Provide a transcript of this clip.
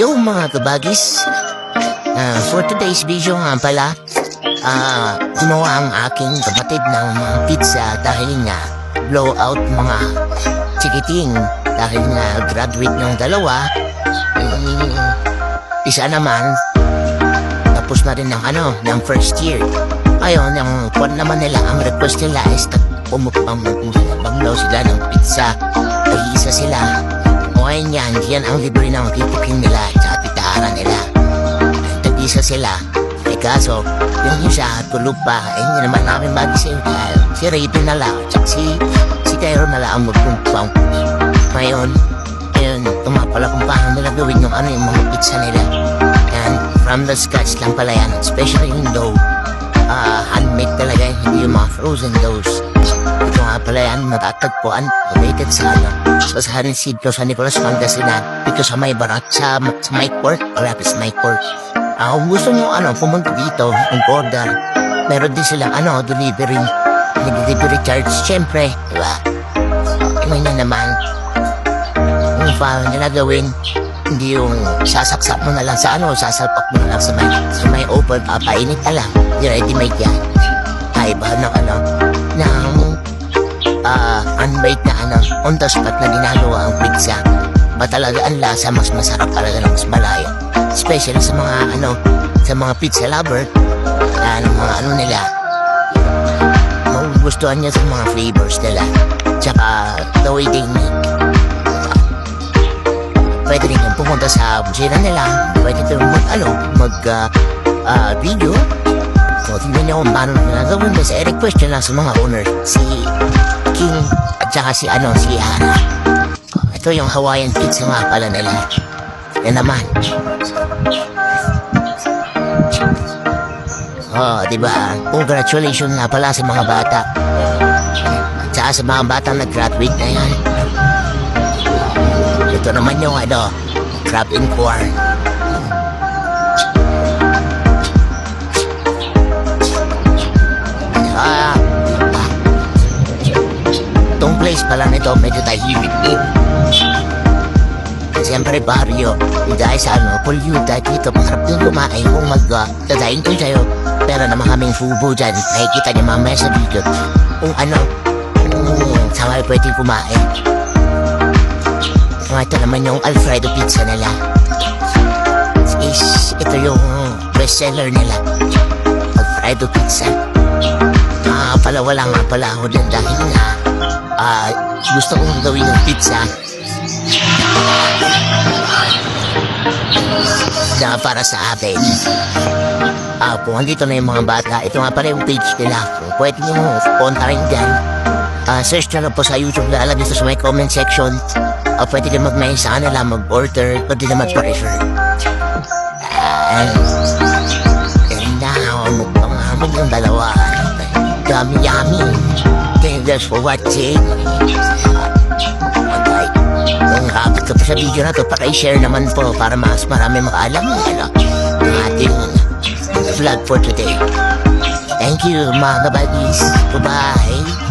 Yo mga kabagis, Ah, for today's video nga pala, ah, kinuha ang aking kapatid ng mga pizza dahil nga blowout mga chikiting dahil nga graduate ng dalawa. Mm, isa naman, tapos na rin ng ano, ng first year. Ayun, yung kwan naman nila, ang request nila is umupang banglaw sila ng pizza. Ay isa sila. O ayun yan, yan ang libre ng titikin nila sa titaharan nila. Tag-isa sila. Eh kaso, yung isa tulog pa, eh hindi naman namin magising. Si Raydo na lang, tsaka si, si Cairo na lang ang magpumpang. Ngayon, ayun, tumapala kung paano nila gawin yung ano yung mga pizza nila. And from the scratch lang pala yan, especially yung dough. Ah, handmade talaga hindi yung mga frozen doughs. Ito nga pala yan, matatagpuan, located sa ano, sa San Isidro, sa Nicolas Pangasinan, dito sa may barat, sa, sa may court, malapit sa may court. Ah, kung gusto nyo, ano, pumunta dito, ang order, meron din silang, ano, delivery, delivery charge, syempre, di ba? Ngayon na naman, kung paano nila gawin, hindi yung sasaksak mo na lang sa ano, sasalpak mo na lang sa may, sa may open, papainit ka lang, ready made yan. Kaiba ng ano, ah unbaked na ano, on the spot na ginagawa ang pizza. Ba talaga ang lasa, mas masarap talaga ng mas malayo. Especially sa mga ano, sa mga pizza lover, ano, mga ano nila, magugustuhan niya sa mga flavors nila. Tsaka, the way they make. Pwede rin yung pumunta sa busina nila. Pwede rin mag, ano, mag, ah, ah, video. So, tingnan niyo kung paano nila gawin kasi request nyo lang sa mga owner. Si King at saka si, ano, si Hana. Ito yung Hawaiian pizza nga pala nila. Yan naman. Oh, di ba? Congratulations nga pala sa mga bata. At saka sa mga batang nag-graduate na yan. Ito naman yung ano, crab in corn. Place pala nito medyo tahimik din. Siyempre baryo, dahil sa ano, polluted dito, masarap din kumain kung mag-dadain ko sa'yo. Pero naman kaming fubo dyan, nakikita niyo mamaya sa video. Kung ano, mm, saan kayo pwede kumain. So, ito naman yung Alfredo pizza nila. Is, ito yung bestseller nila. Alfredo pizza. Ah, pala wala nga pala ako dyan dahil nga ah, gusto kong gawin ng pizza na para sa akin. Ah, kung andito na yung mga bata, ito nga pala yung page nila. Kung pwede nyo kontakin dyan. Ah, search na lang po sa YouTube, lalagay dito sa may comment section. Ah, pwede ka mag-mail sa kanila, mag-order, pwede na mag-refer. Ah, and now, magpangamon yung dalawa. Yummy, yummy. Guys for watching. Alright. Kung happy ka pa sa video na to, paki-share naman po para mas marami makaalam ng ano, ng ating vlog for today. Thank you mga kabagis. Bye-bye.